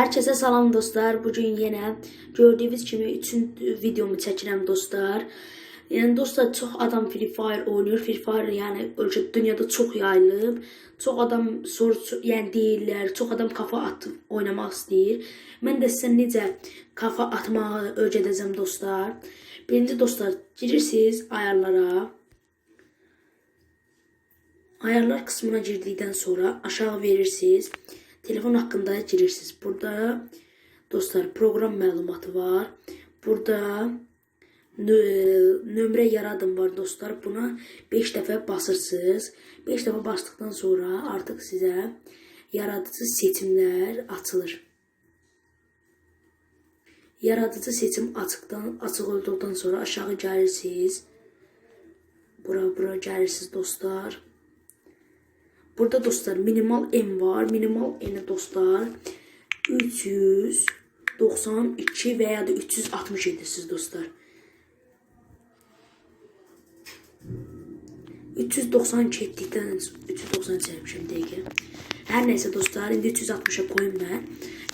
Herkese salam dostlar. Bugün yine gördüğünüz kimi üçün videomu çəkirəm dostlar. Yəni dostlar çox adam Free Fire oynuyor. Free Fire yəni ölkə dünyada çox yayılıb. Çox adam soru yəni deyirlər, çox adam kafa atıb oynamaq istəyir. Mən də sizə necə kafa atmağı öyrədəcəm dostlar. Birinci dostlar girirsiniz ayarlara. Ayarlar kısmına girdikten sonra aşağı verirsiniz. Telefon hakkında girirsiniz. Burada dostlar program məlumatı var. Burada nö- nömrə yaradım var dostlar. Buna 5 dəfə basırsınız. 5 dəfə basdıktan sonra artıq sizə yaradıcı seçimlər açılır. Yaradıcı seçim açıqdan açıq olduqdan sonra aşağı gəlirsiniz. Bura bura gəlirsiniz dostlar. Burada dostlar minimal M var. Minimal N dostlar 392 veya da 367 siz dostlar. 392 etdikdən 390 çəkmişəm dəqiqə. Hər dostlar, indi 360-a qoyum.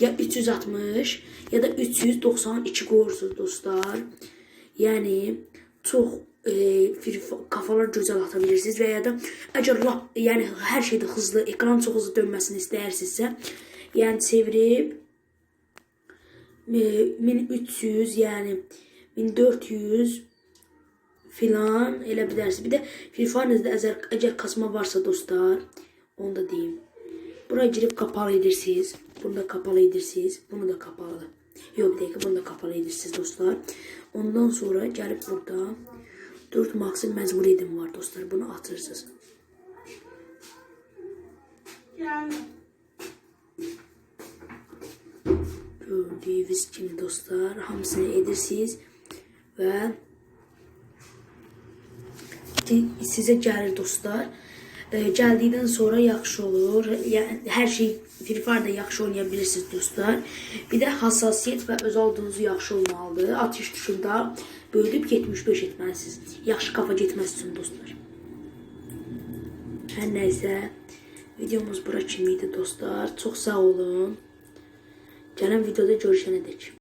Ya 360 ya da 392 qoyursunuz dostlar. Yəni çox e, kafalar gözəl ata bilirsiniz və ya da əgər lap, yəni hər şeydə hızlı, ekran çox hızlı dönməsini istəyirsinizsə, yəni çevirib e, 1300, yəni 1400 filan elə bilərsiniz. Bir də Free Fire-də əgər, əgər kasma varsa dostlar, onu da deyim. Buraya girip kapalı edirsiniz. Bunu da kapalı edirsiniz. Bunu da kapalı. Yok bir dakika bunu da kapalı edirsiniz dostlar. Ondan sonra gelip burada 4 maksim məcburiyyətim var dostlar. Bunu atırsınız. Yani Gördüğünüz kimi dostlar hamısını edirsiniz və sizə gəlir dostlar. E, gəldikdən sonra yaxşı olur. Yəni şey Free Fire-da yaxşı oynaya bilirsiniz dostlar. Bir də hassasiyyət və öz olduğunuzu yaxşı olmalıdır. Atış tuşunda bölüb 75 etməlisiniz. Yaxşı kafa getməsi dostlar. Hər nəysə videomuz bura kimi dostlar. Çox sağ olun. Gələn videoda görüşənədək.